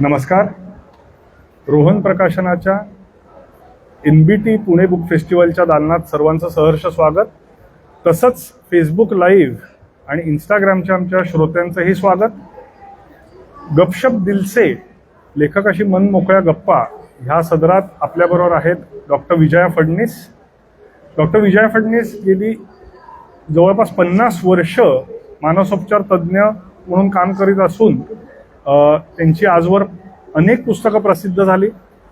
नमस्कार. Rohan प्रकाशनाच्या N B T Pune book फेस्टिवलच्या दालनात सर्वांचं सहर्ष स्वागत. तसंच फेसबुक लाईव्ह आणि इंस्टाग्रामच्या आमच्या श्रोत्यांचंही स्वागत. गपशप दिलसे लेखकाशी मन मोकळ्या गप्पा ह्या सदरात आपल्याबरोबर आहेत डॉक्टर विजया फडणीस. डॉक्टर विजया फडणीस गेली जवळपास पन्नास वर्ष मानसोपचार तज्ज्ञ म्हणून काम करीत असून त्यांची आजवर अनेक पुस्तकं प्रसिद्ध झाली.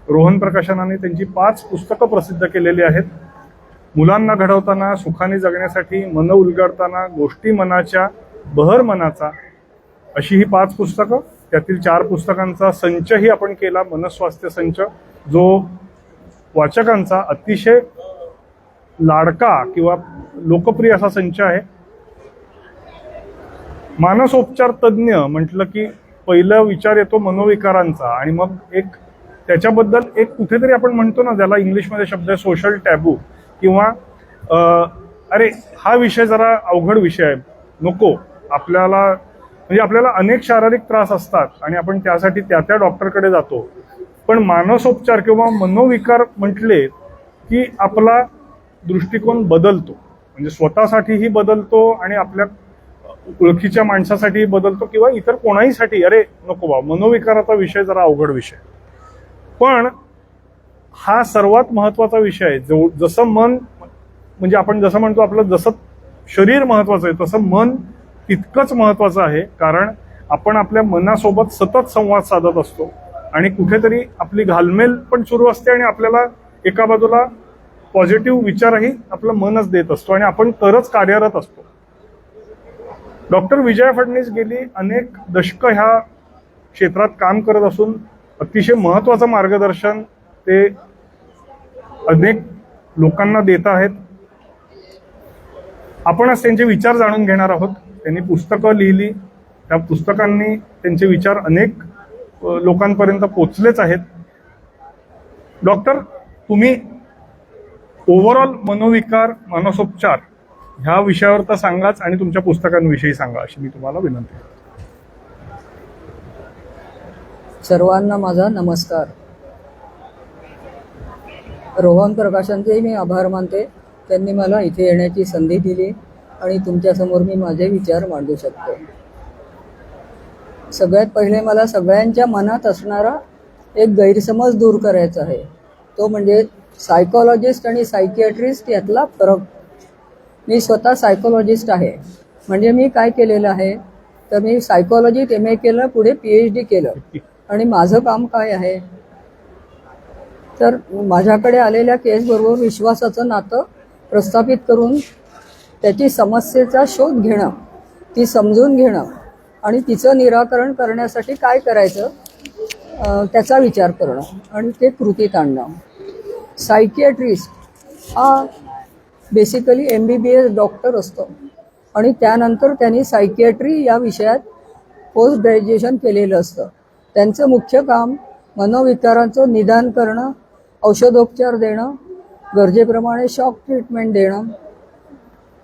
रोहन प्रकाशनाने त्यांची पाच पुस्तकं प्रसिद्ध केलेली आहेत. मुलांना घडवताना सुखाने जगण्यासाठी मन उलगडताना गोष्टी मनाच्या बहर मनाचा अशी ही पाच पुस्तकं. त्यातील चार पुस्तकांचा संचही आपण केला मनस्वास्थ्य संच जो वाचकांचा अतिशय लाडका किंवा लोकप्रिय असा संच आहे. मानसोपचार तज्ज्ञ म्हटलं की पहिला विचार येतो मनोविकारांचा. आणि मग एक त्याच्याबद्दल एक कुठेतरी आपण म्हणतो ना ज्याला इंग्लिशमध्ये शब्द आहे सोशल टॅबू किंवा अरे हा विषय जरा अवघड विषय आहे. नको. आपल्याला म्हणजे आपल्याला अनेक शारीरिक त्रास असतात आणि आपण त्यासाठी त्या त्या डॉक्टरकडे जातो. पण मानसोपचार किंवा मनोविकार म्हटले की आपला दृष्टिकोन बदलतो. म्हणजे स्वतःसाठीही बदलतो आणि आपल्या ओळखीच्या माणसासाठी बदलतो किंवा इतर कोणाहीसाठी? अरे नको बा मनोविकाराचा विषय जरा अवघड विषय. पण हा सर्वात महत्त्वाचा विषय आहे. जो जसं मन म्हणजे आपण जसं म्हणतो आपलं जसं शरीर महत्वाचं आहे तसं मन तितकंच महत्वाचं आहे. कारण आपण आपल्या मनासोबत सतत संवाद साधत असतो आणि कुठेतरी आपली घालमेल पण सुरू असते आणि आपल्याला एका बाजूला पॉझिटिव्ह विचारही आपलं मनच देत असतो आणि आपण तरच कार्यरत असतो. डॉक्टर विजय फडणवीस गेली अनेक दशकं ह्या क्षेत्रात काम करत असून अतिशय महत्त्वाचं मार्गदर्शन ते अनेक लोकांना देत आहेत. आपण आज त्यांचे विचार जाणून घेणार आहोत. त्यांनी पुस्तकं लिहिली. त्या पुस्तकांनी त्यांचे विचार अनेक लोकांपर्यंत पोचलेच आहेत. डॉक्टर तुम्ही ओव्हरऑल मनोविकार मानसोपचार ह्या विषयावर तर सांगाच आणि तुमच्या पुस्तकांविषयी सांगा अशी मी तुम्हाला विनंती करतो. सर्वांना माझा नमस्कार. रोहन प्रकाशांचे मी आभार मानते. त्यांनी मला इथे येण्याची संधी दिली आणि तुमच्यासमोर मी माझे विचार मांडू शकतो. सगळ्यात पहिले मला सगळ्यांच्या मनात असणारा एक गैरसमज दूर करायचा आहे. तो म्हणजे सायकोलॉजिस्ट आणि सायकियाट्रिस्ट यातला फरक मी स्वतः सायकोलॉजिस्ट आहे. म्हणजे मी काय केलेलं आहे? तर मी सायकोलॉजीत एम ए केलं पुढे पी एच डी केलं. आणि माझं काम काय आहे? तर माझ्याकडे आलेल्या केसबरोबर विश्वासाचं नातं प्रस्थापित करून त्याची समस्येचा शोध घेणं ती समजून घेणं आणि तिचं निराकरण करण्यासाठी काय करायचं? त्याचा विचार करणं आणि ते कृतीत आणणं. सायकियाट्रिस्ट हा basically M B B S doctor असतो. आणि त्यानंतर त्यांनी सायकियाट्री या विषयात पोस्ट ग्रॅज्युएशन केलेलं असतं. त्यांचं मुख्य काम मनोविकारांचं निदान करणं औषधोपचार देणं गरजेप्रमाणे शॉक ट्रीटमेंट देणं.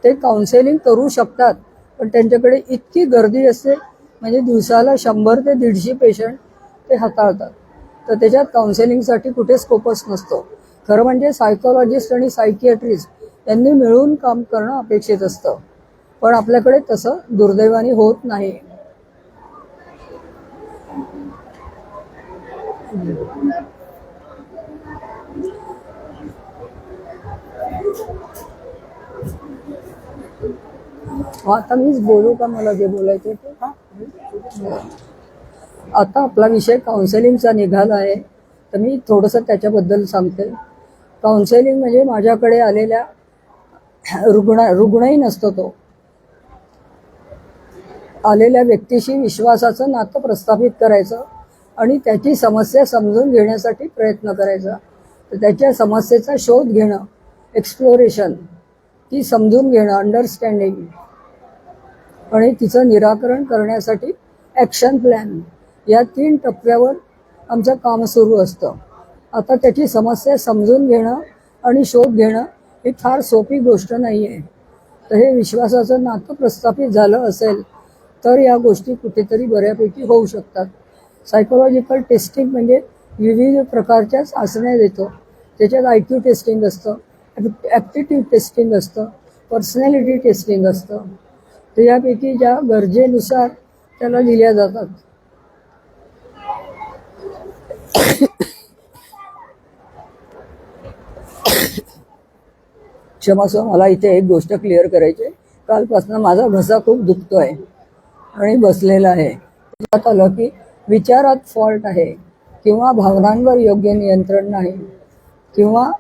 ते काउन्सेलिंग करू शकतात पण त्यांच्याकडे इतकी गर्दी असते म्हणजे दिवसाला शंभर ते दीडशे पेशंट ते हाताळतात. तर त्याच्यात काउन्सेलिंगसाठी कुठे स्कोपच नसतो. खरं म्हणजे सायकोलॉजिस्ट आणि सायकियाट्रिस्ट त्यांनी मिळून काम करणं अपेक्षित असतं. पण आपल्याकडे तसं दुर्दैवाने होत नाही. आता मीच बोलू का मला जे बोलायचं ते? आता आपला विषय काउन्सिलिंगचा निघाला आहे. तर मी थोडंसं त्याच्याबद्दल सांगते. काउन्सिलिंग म्हणजे माझ्याकडे आलेल्या रुग्ण रुग्णही नसतो तो. आलेल्या व्यक्तीशी विश्वासाचं नातं प्रस्थापित करायचं आणि त्याची समस्या समजून घेण्यासाठी प्रयत्न करायचा. तर त्याच्या समस्येचा शोध घेणं एक्सप्लोरेशन ती समजून घेणं अंडरस्टँडिंग आणि तिचं निराकरण करण्यासाठी ॲक्शन प्लॅन या तीन टप्प्यावर आमचं काम सुरू असतं. आता त्याची समस्या समजून घेणं आणि शोध घेणं ही फार सोपी गोष्ट नाही आहे तर हे विश्वासाचं नातं प्रस्थापित झालं असेल तर या गोष्टी कुठेतरी बऱ्यापैकी होऊ शकतात. सायकोलॉजिकल टेस्टिंग म्हणजे विविध प्रकारच्या चाचण्या देतो. त्याच्यात आय क्यू टेस्टिंग असतं ॲप्टिट्यूड टेस्टिंग असतं पर्सनॅलिटी टेस्टिंग असतं. तर यापैकी ज्या गरजेनुसार त्याला दिल्या जातात. क्षमस्व मला इथे एक गोष्ट क्लिअर करायची आहे. कालपासून माझा घसा खूप दुखतो आहे आणि बसलेला आहे. त्यात आलं की विचारात फॉल्ट आहे किंवा भावनांवर योग्य नियंत्रण नाही किंवा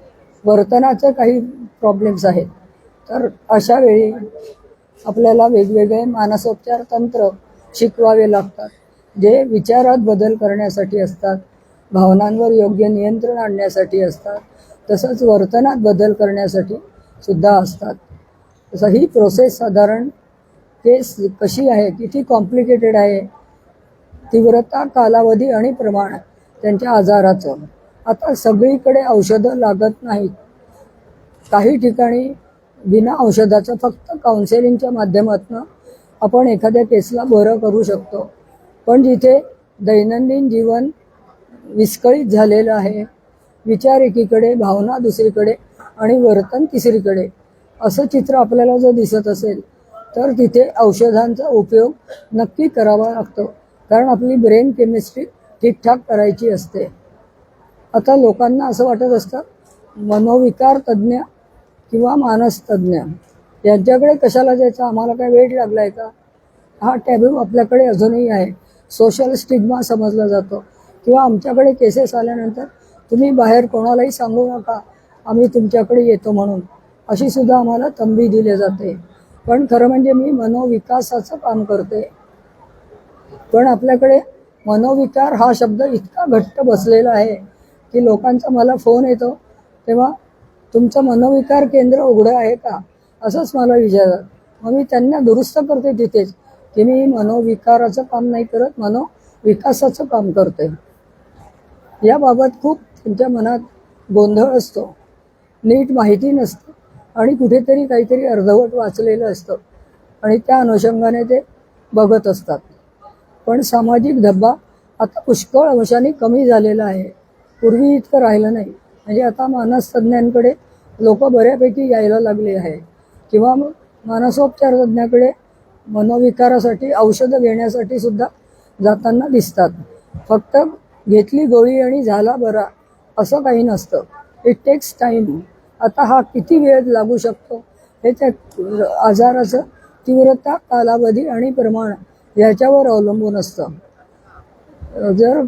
वर्तनाचे काही प्रॉब्लेम्स आहेत. तर अशा वेळी आपल्याला वेगवेगळे मानसोपचार तंत्र शिकवावे लागतात जे विचारात बदल करण्यासाठी असतात भावनांवर योग्य नियंत्रण आणण्यासाठी असतात. तसंच वर्तनात बदल करण्यासाठी सुद्धा असतात. तसं ही प्रोसेस साधारण केस कशी आहे किती कॉम्प्लिकेटेड आहे तीव्रता कालावधी आणि प्रमाण त्यांच्या आजाराचं. आता सगळीकडे औषधं लागत नाहीत. काही ठिकाणी बिना औषधाचं फक्त काउन्सिलिंगच्या माध्यमातून आपण एखाद्या केसला बरं करू शकतो. पण जिथे दैनंदिन जीवन विस्कळीत झालेलं आहे विचार एकीकडे भावना दुसरीकडे आणि वर्तन तिसरीकडे. असं चित्र आपल्याला जर दिसत असेल तर तिथे औषधांचा उपयोग नक्की करावा लागतो. कारण आपली ब्रेन केमिस्ट्री ठीकठाक करायची असते. आता लोकांना असं वाटत असतं मनोविकार तज्ज्ञ किंवा मानसतज्ज्ञ यांच्याकडे कशाला जायचं? आम्हाला काय वेळ लागलाय का? हा टॅब्यू आपल्याकडे अजूनही आहे. सोशल स्टिग्मा समजला जातो. किंवा आमच्याकडे केसेस आल्यानंतर तुम्ही बाहेर कोणालाही सांगू नका. आम्ही तुमच्याकडे येतो म्हणून. अशी सुद्धा आम्हाला तंबी दिली जाते. पण खरं म्हणजे मी मनोविकासाचं काम करते. पण आपल्याकडे मनोविकार हा शब्द इतका घट्ट बसलेला आहे की लोकांचा मला फोन येतो तेव्हा तुमचं मनोविकार केंद्र उघडं आहे का? असंच मला विचारतात. मग मी त्यांना दुरुस्त करते तिथेच की मी मनोविकाराचं काम नाही करत मनोविकासाचं काम करते. याबाबत खूप त्यांच्या मनात गोंधळ असतो. नीट माहिती नसतं. आणि कुठेतरी काहीतरी अर्धवट वाचलेलं असतं. आणि त्या अनुषंगाने ते बघत असतात. पण सामाजिक धब्बा आता पुष्कळ अंशाने कमी झालेला आहे. पूर्वी इतकं राहिलं नाही. म्हणजे आता मानसतज्ञांकडे लोक बऱ्यापैकी यायला लागले आहे किंवा मग मानसोपचार तज्ञाकडे मनोविकारासाठी औषधं घेण्यासाठी सुद्धा जाताना दिसतात. फक्त घेतली गोळी आणि झाला बरा असं काही नसतं. इट टेक्स टाईम आता हा किती वेळ लागू शकतो? हे त्या आजाराचं तीव्रता कालावधी आणि प्रमाण याच्यावर अवलंबून असतं. जर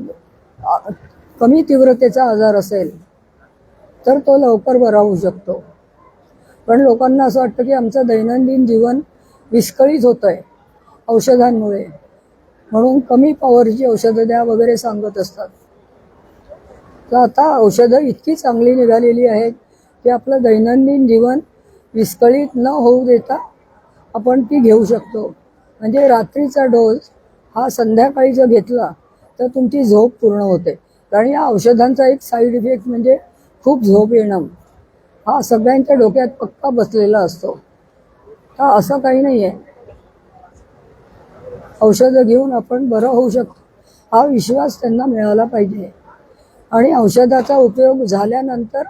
कमी तीव्रतेचा आजार असेल तर तो लवकर बरा होऊ शकतो. पण लोकांना असं वाटतं की आमचं दैनंदिन जीवन विस्कळीत होतं आहे औषधांमुळे. म्हणून कमी पॉवरची औषधं द्या वगैरे सांगत असतात. तर आता औषधं इतकी चांगली निघालेली आहेत की आपलं दैनंदिन जीवन विस्कळीत न होऊ देता आपण ती घेऊ शकतो. म्हणजे रात्रीचा डोस हा संध्याकाळी जर घेतला तर तुमची झोप पूर्ण होते. कारण या औषधांचा एक साईड इफेक्ट म्हणजे खूप झोप येणं. हा सगळ्यांच्या डोक्यात पक्का बसलेला असतो. तर असं काही नाही आहे औषधं घेऊन आपण बरं होऊ शकतो. हा विश्वास त्यांना मिळाला पाहिजे. आणि औषधाचा उपयोग झाल्यानंतर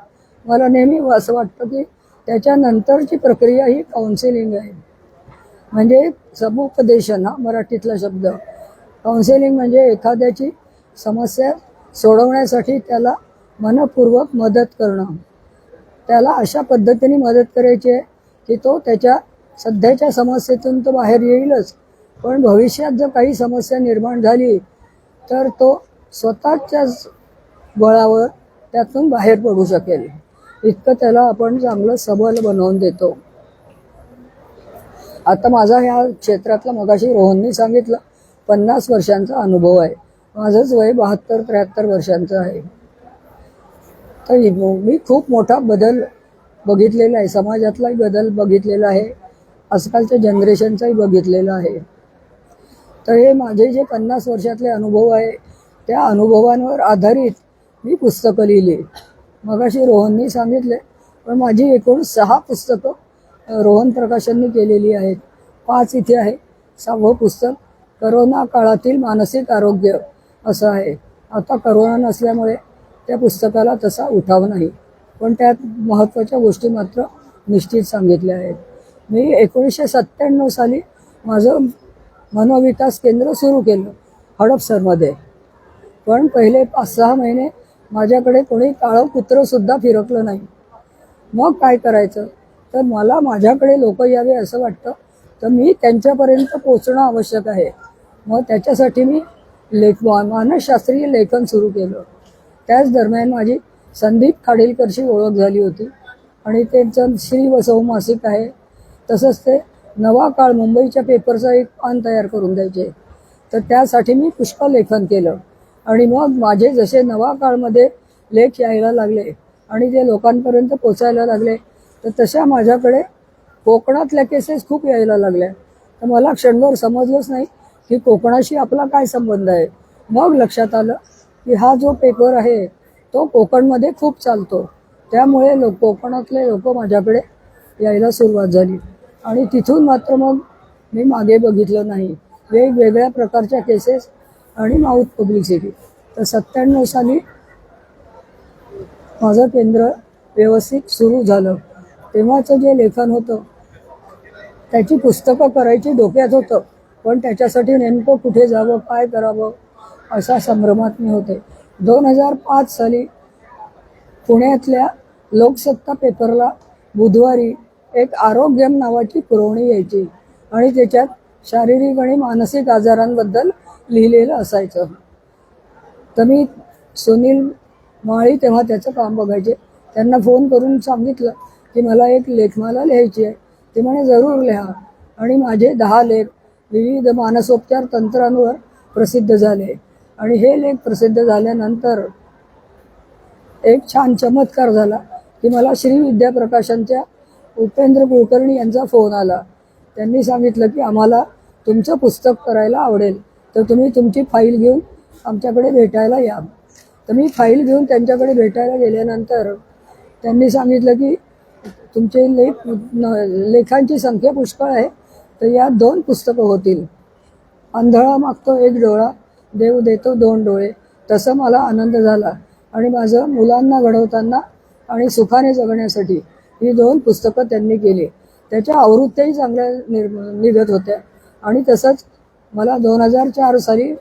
मला नेहमी असं वाटतं की त्याच्यानंतरची प्रक्रिया ही काउन्सिलिंग आहे. म्हणजे समुपदेशन हा मराठीतला शब्द. काउन्सिलिंग म्हणजे एखाद्याची समस्या सोडवण्यासाठी त्याला मनपूर्वक मदत करणं. त्याला अशा पद्धतीने मदत करायची आहे की तो त्याच्या सध्याच्या समस्येतून तो बाहेर येईलच. पण भविष्यात जर काही समस्या निर्माण झाली तर तो स्वतःच्याच बळावर त्यातून बाहेर पडू शकेल. इतकं त्याला आपण चांगलं सबल बनवून देतो. आता माझा ह्या क्षेत्रातला मगाशी रोहननी सांगितलं पन्नास वर्षांचा अनुभव आहे. माझंच वय बहात्तर त्र्याहत्तर वर्षांचं आहे. तर मी खूप मोठा बदल बघितलेला आहे. समाजातलाही बदल बघितलेला आहे. आजकालच्या जनरेशनचाही बघितलेला आहे. तर हे माझे जे पन्नास वर्षातले अनुभव आहे त्या अनुभवांवर आधारित मी पुस्तकं लिहिली. मगाशी रोहननी सांगितले पण माझी एकूण सहा पुस्तकं रोहन प्रकाशननी केलेली आहेत. पाच इथे आहे. सहावं पुस्तक करोना काळातील मानसिक आरोग्य असं आहे. आता करोना नसल्यामुळे त्या पुस्तकाला तसा उठाव नाही. पण त्यात महत्त्वाच्या गोष्टी मात्र निश्चित सांगितल्या आहेत. मी एकोणीसशे सत्त्याण्णव साली माझं मनोविकास केंद्र सुरू केलं हडपसरमध्ये. पण पहिले पाच सहा महिने माझ्याकडे कोणी काळं कुत्रंसुद्धा फिरकलं नाही. मग काय करायचं? तर मला माझ्याकडे लोक यावे असं वाटतं. तर मी त्यांच्यापर्यंत पोचणं आवश्यक आहे. मग त्याच्यासाठी मी लेख मानसशास्त्रीय लेखन सुरू केलं. त्याच दरम्यान माझी संदीप खाडीलकरशी ओळख झाली होती. आणि त्यांचं श्री वसव मासिक आहे. तसंच ते नवा काळ मुंबईच्या पेपरचा एक पान तयार करून द्यायचे. तर त्यासाठी मी पुष्कळ लेखन केलं. आणि मग माझे जसे नवा काळमध्ये लेख यायला लागले आणि ते लोकांपर्यंत पोचायला लागले तर तशा माझ्याकडे कोकणातल्या केसेस खूप यायला लागल्या. तर मला क्षणभर समजलंच नाही की कोकणाशी आपला काय संबंध आहे. मग लक्षात आलं की हा जो पेपर आहे तो कोकणमध्ये खूप चालतो. त्यामुळे लोक कोकणातले लोक माझ्याकडे यायला सुरुवात झाली. आणि तिथून मात्र मग मी मागे बघितलं नाही. वेगवेगळ्या प्रकारच्या केसेस आणि माऊथ पब्लिसिटी तर सत्त्याण्णव साली माझं केंद्र व्यवस्थित सुरू झालं. तेव्हाचं जे लेखन होतं त्याची पुस्तकं करायची डोक्यात होतं पण त्याच्यासाठी नेमकं कुठे जावं काय करावं अशा संभ्रमात मी होते. दोन हजार पाच साली पुण्यातल्या लोकसत्ता पेपरला बुधवारी एक आरोग्यम नावाची पुरवणी यायची. आणि त्याच्यात शारीरिक आणि मानसिक आजारांबद्दल लिहिलेलं असायचं. तर मी सुनील माळी तेव्हा त्याचं काम बघायचे. त्यांना फोन करून सांगितलं की मला एक लेखमाला लिहायची आहे. ते म्हणे जरूर लिहा. आणि माझे दहा लेख विविध मानसोपचार तंत्रांवर प्रसिद्ध झाले. आणि हे लेख प्रसिद्ध झाल्यानंतर एक छान चमत्कार झाला की मला श्री विद्याप्रकाशांच्या उपेंद्र कुलकर्णी यांचा फोन आला. त्यांनी सांगितलं की आम्हाला तुमचं पुस्तक करायला आवडेल. तर तुम्ही तुमची फाईल घेऊन आमच्याकडे भेटायला या. तर मी फाईल घेऊन त्यांच्याकडे भेटायला गेल्यानंतर त्यांनी सांगितलं की तुमचे लेख लेखांची संख्या पुष्कळ आहे. तर यात दोन पुस्तकं होतील. आंधळा मागतो एक डोळा देव देतो दोन डोळे. तसं मला आनंद झाला आणि माझं मुलांना घडवताना आणि सुखाने जगण्यासाठी ही दोन पुस्तकं त्यांनी केली. त्याच्या आवृत्त्याही चांगल्या निर् निघत होत्या आणि तसंच मला दोन हजार चार साली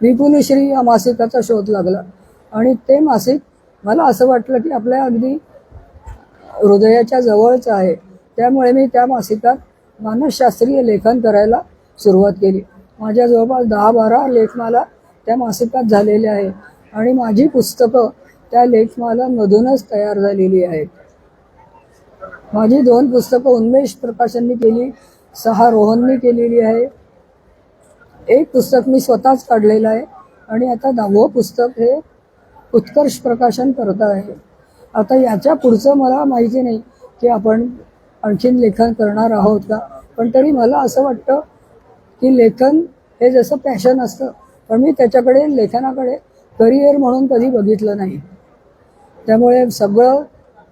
विपुलश्री या मासिकाचा शोध लागला. आणि ते मासिक मला असं वाटलं की आपल्या अगदी हृदयाच्या जवळचं आहे. त्यामुळे मी त्या मासिकात मानसशास्त्रीय लेखन करायला सुरुवात केली. माझ्या जवळपास दहा बारा लेखमाला त्या मासिकात झालेले आहे. आणि माझी पुस्तकं त्या लेखमालांमधूनच तयार झालेली आहेत. माझी दोन पुस्तकं उन्मेष प्रकाशांनी केली सहा रोहननी केलेली आहे एक पुस्तक मी स्वतःच काढलेलं आहे आणि आता दहावं पुस्तक हे उत्कर्ष प्रकाशन करत आहे. आता याच्या पुढचं मला माहिती नाही की आपण आणखीन लेखन करणार आहोत का पण तरी मला असं वाटतं की लेखन हे जसं पॅशन असतं पण मी त्याच्याकडे लेखनाकडे करिअर म्हणून कधी बघितलं नाही. त्यामुळे सगळं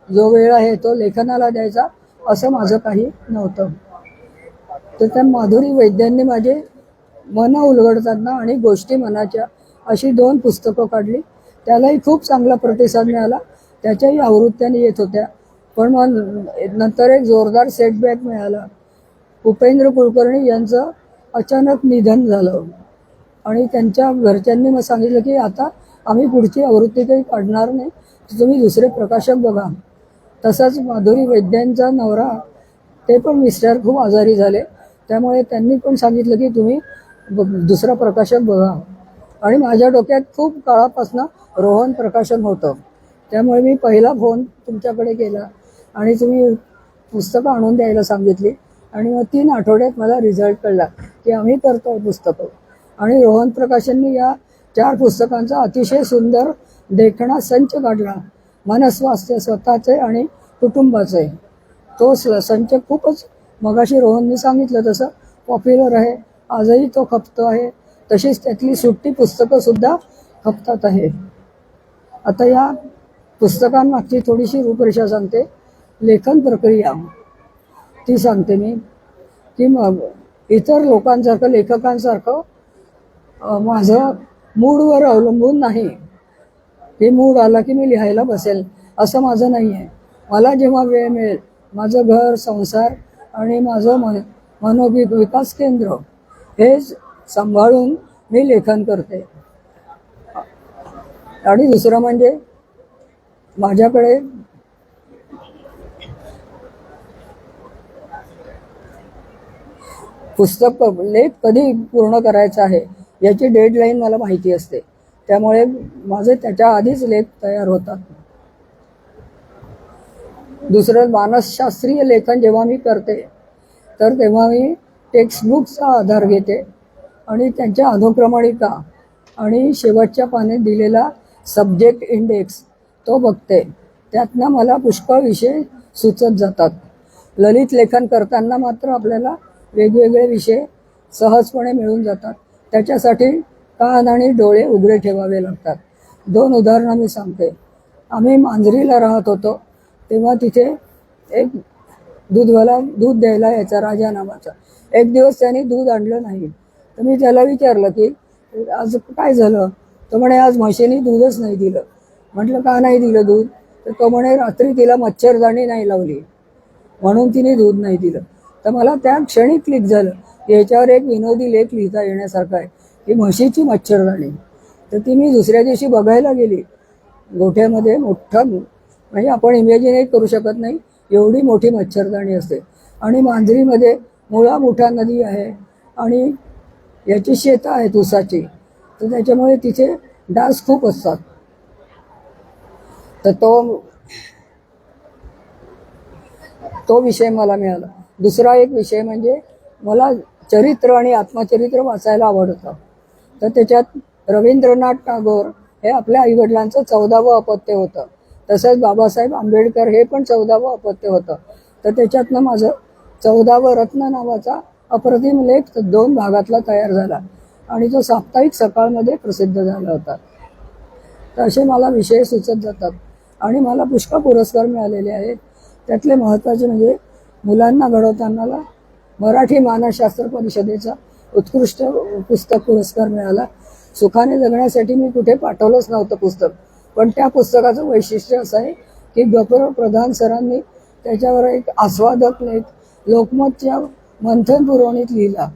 जो वेळ आहे तो लेखनाला द्यायचा असं माझं काही नव्हतं. तर त्या माधुरी वैद्यांनी माझे मन उलगडतात ना आणि गोष्टी मनाच्या अशी दोन पुस्तकं काढली. त्यालाही खूप चांगला प्रतिसाद मिळाला. त्याच्याही आवृत्त्याने येत होत्या. पण मग नंतर एक जोरदार सेटबॅक मिळाला. उपेंद्र कुलकर्णी यांचं अचानक निधन झालं. आणि त्यांच्या घरच्यांनी मग सांगितलं की आता आम्ही पुढची आवृत्ती काही काढणार नाही. तर तुम्ही दुसरे प्रकाशक बघा. तसंच माधुरी वैद्यांचा नवरा ते पण मिस्टर खूप आजारी झाले. त्यामुळे त्यांनी पण सांगितलं की तुम्ही दुसरं प्रकाशन बघा. आणि माझ्या डोक्यात खूप काळापासून रोहन प्रकाशन होतं. त्यामुळे मी पहिला फोन तुमच्याकडे केला. आणि तुम्ही पुस्तकं आणून द्यायला सांगितली. आणि मग तीन आठवड्यात मला रिझल्ट कळला की आम्ही करतो पुस्तकं. आणि रोहन प्रकाशननी या चार पुस्तकांचा अतिशय सुंदर देखणा संच काढला. मनस्वास्थ्य स्वतःचे आणि कुटुंबाचे. तो स- संच खूपच मगाशी रोहननी सांगितलं तसं. पॉप्युलर आहे. आजही तो खपतो आहे. तशीच त्यातली सुट्टी पुस्तकंसुद्धा खपतात आहेत आता या पुस्तकांमागची थोडीशी रूपरेषा सांगते. लेखन प्रक्रिया. ती सांगते मी. की मग इतर लोकांसारखं लेखकांसारखं माझं मूडवर अवलंबून नाही. हे मूड आला की मी लिहायला बसेल असं माझं नाही आहे मला जेव्हा वेळ मिळेल माझं घर संसार आणि माझं मन मनोवि विकास केंद्र हे सांभाळून मी लेखन करते. आणि दुसरं म्हणजे माझ्याकडे पुस्तक लेख कधी पूर्ण करायचा आहे याची डेडलाईन मला माहिती असते. त्यामुळे माझे त्याच्या आधीच लेख तयार होतात. दुसरं मानसशास्त्रीय लेखन जेव्हा मी करते तर तेव्हा मी टेक्स्टबुकचा आधार घेते आणि त्यांच्या अनुक्रमणिका आणि शेवटच्या पाने दिलेला सब्जेक्ट इंडेक्स तो बघते. त्यातनं मला पुष्कळ विषय सुचत जातात. ललित लेखन करताना मात्र आपल्याला वेगवेगळे विषय सहजपणे मिळून जातात. त्याच्यासाठी कान आणि डोळे उघडे ठेवावे लागतात. दोन उदाहरणं मी सांगते. आम्ही मांजरीला राहत होतो तेव्हा तिथे एक दूधवाला दूध द्यायला याचा राजा नावाचा. एक दिवस त्याने दूध आणलं नाही. तर मी त्याला विचारलं की आज काय झालं? तो म्हणे आज म्हशीने दूधच नाही दिलं. म्हटलं का नाही दिलं दूध? तर तो म्हणे रात्री तिला मच्छरदाणी नाही लावली. म्हणून तिने दूध नाही दिलं. तर मला त्या क्षणी क्लिक झालं. की याच्यावर एक विनोदी लेख लिहिता येण्यासारखा आहे की म्हशीची मच्छरदाणी. तर ती मी दुसऱ्या दिवशी बघायला गेली. गोठ्यामध्ये मोठा म्हणजे आपण इमॅजिनही करू शकत नाही. एवढी मोठी मच्छरदाणी असते. आणि मांजरीमध्ये मुळा मोठा नदी आहे आणि याची शेतं आहेत ऊसाची. तर त्याच्यामुळे तिथे डास खूप असतात. तर तो तो विषय मला मिळाला. दुसरा एक विषय म्हणजे मला चरित्र आणि आत्मचरित्र वाचायला आवडतं. तर त्याच्यात रवींद्रनाथ टागोर हे आपल्या आईवडिलांचं चौदावं अपत्य होतं. तसंच बाबासाहेब आंबेडकर हे पण चौदावं अपत्य होतं. तर त्याच्यातनं माझं चौदावं रत्न नावाचा अप्रतिम लेख दोन भागातला तयार झाला. आणि तो साप्ताहिक सकाळमध्ये प्रसिद्ध झाला होता. तर असे मला विषय सुचत जातात. आणि मला पुष्कळ पुरस्कार मिळालेले आहेत. त्यातले महत्त्वाचे म्हणजे मुलांना घडवतानाला मराठी मानसशास्त्र परिषदेचा उत्कृष्ट पुस्तक पुरस्कार मिळाला. सुखाने जगण्यासाठी मी कुठे पाठवलंच नव्हतं पुस्तक. पण त्या पुस्तकाचं वैशिष्ट्य असं आहे की गपर प्रधान सरांनी त्याच्यावर एक आस्वादक लेख लोकमतच्या मंथन पुरवणीत लिहिला.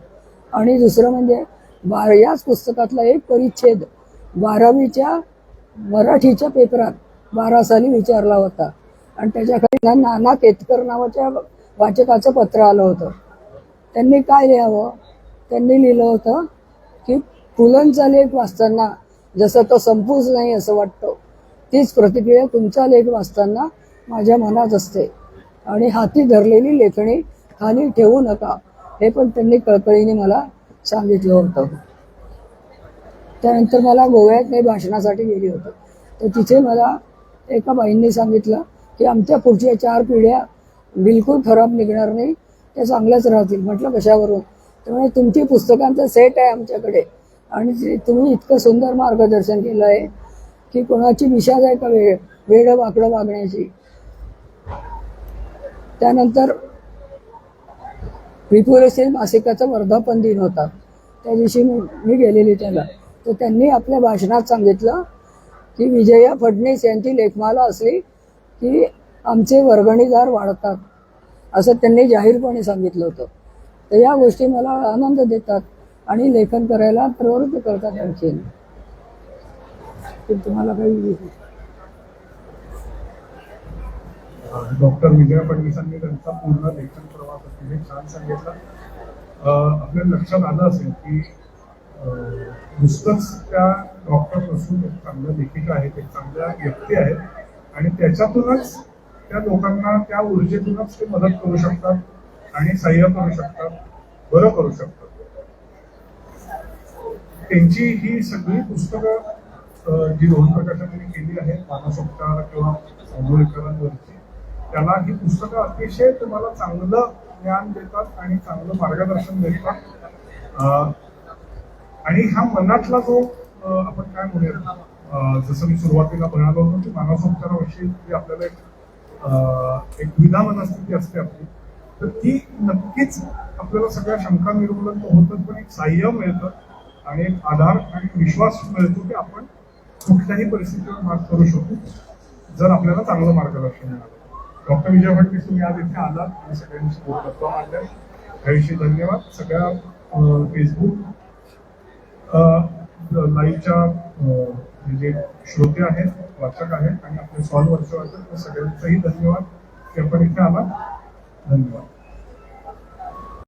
आणि दुसरं म्हणजे बा याच पुस्तकातला एक परिच्छेद बारावीच्या मराठीच्या पेपरात बारा साली विचारला होता. आणि त्याच्याखाली नाना केतकर नावाच्या वाचकाचं पत्र आलं होतं. त्यांनी काय लिहावं? त्यांनी लिहिलं होतं की फुलंचा लेख वाचताना जसं तो संपूच नाही असं वाटतं. तीच प्रतिक्रिया तुमचा लेख वाचताना माझ्या मनात असते. आणि हाती धरलेली लेखणी खाली ठेवू नका हे पण त्यांनी कळकळीने मला सांगितलं होतं. त्यानंतर मला गोव्यात मी भाषणासाठी गेली होती. तर तिथे मला एका बाईंनी सांगितलं की आमच्या पुढच्या चार पिढ्या बिलकुल खराब निघणार नाही त्या चांगल्याच राहतील. म्हटलं कशावरून? त्यामुळे तुमची पुस्तकांचा सेट आहे आमच्याकडे आणि तुम्ही इतकं सुंदर मार्गदर्शन केलं आहे. की कोणाची विषाद आहे का वेळ वेळ वाकडं वागण्याची? त्यानंतर विपुलशील मासिकाचा वर्धापन दिन होता. त्या दिवशी मी मी गेलेली त्याला. तर त्यांनी आपल्या भाषणात सांगितलं की विजया फडणीस यांची लेखमाला असली की आमचे वर्गणीदार वाढतात. असं त्यांनी जाहीरपणे सांगितलं होतं. तर या गोष्टी मला आनंद देतात आणि लेखन करायला प्रवृत्त करतात आणखीन. की तुम्हाला काही डॉक्टर विजय फडणवीसांनी त्यांचा पूर्ण लेखन प्रवास अतिशय छान सांगितला. आपल्या लक्षात आलं असेल की नुसतंच त्या डॉक्टर नसून एक चांगल्या लेखिका आहेत एक चांगल्या व्यक्ती आहेत आणि त्याच्यातूनच त्या लोकांना त्या ऊर्जेतूनच ते मदत करू शकतात आणि सहाय्य करू शकतात बरं करू शकतात. त्यांची ही सगळी पुस्तकं जी रोहन प्रकाशनाने केली आहेत मानसोपचार किंवा आंदोलकरांवरची त्याला ही पुस्तकं अतिशय तुम्हाला चांगलं ज्ञान देतात आणि चांगलं मार्गदर्शन देतात. आणि हा मनातला जो आपण काय म्हणूया जसं मी सुरुवातीला म्हणालो होतो की मानसोपचाराविषयी जी आपल्याला एक एक विधा मनस्थिती असते आपली तर ती नक्कीच आपल्याला सगळ्या शंका निर्मूलन तर पण एक साह्य मिळतं आणि एक आधार आणि विश्वास मिळतो की आपण कुठल्याही परिस्थितीवर मात करू शकू जर आपल्याला चांगलं मार्गदर्शन मिळालं. डॉक्टर विजय फडणवीस तुम्ही आज इथे आलात आणि सगळ्यांशी गप्पा मारल्या त्याविषयी धन्यवाद. सगळ्या फेसबुक लाईव्हच्या जे म्हणजे श्रोते आहेत वाचक आहेत आणि आपले सॉल्व वर्चवाचे त्या सगळ्यांचाही धन्यवाद. की आपण इथे आला. धन्यवाद.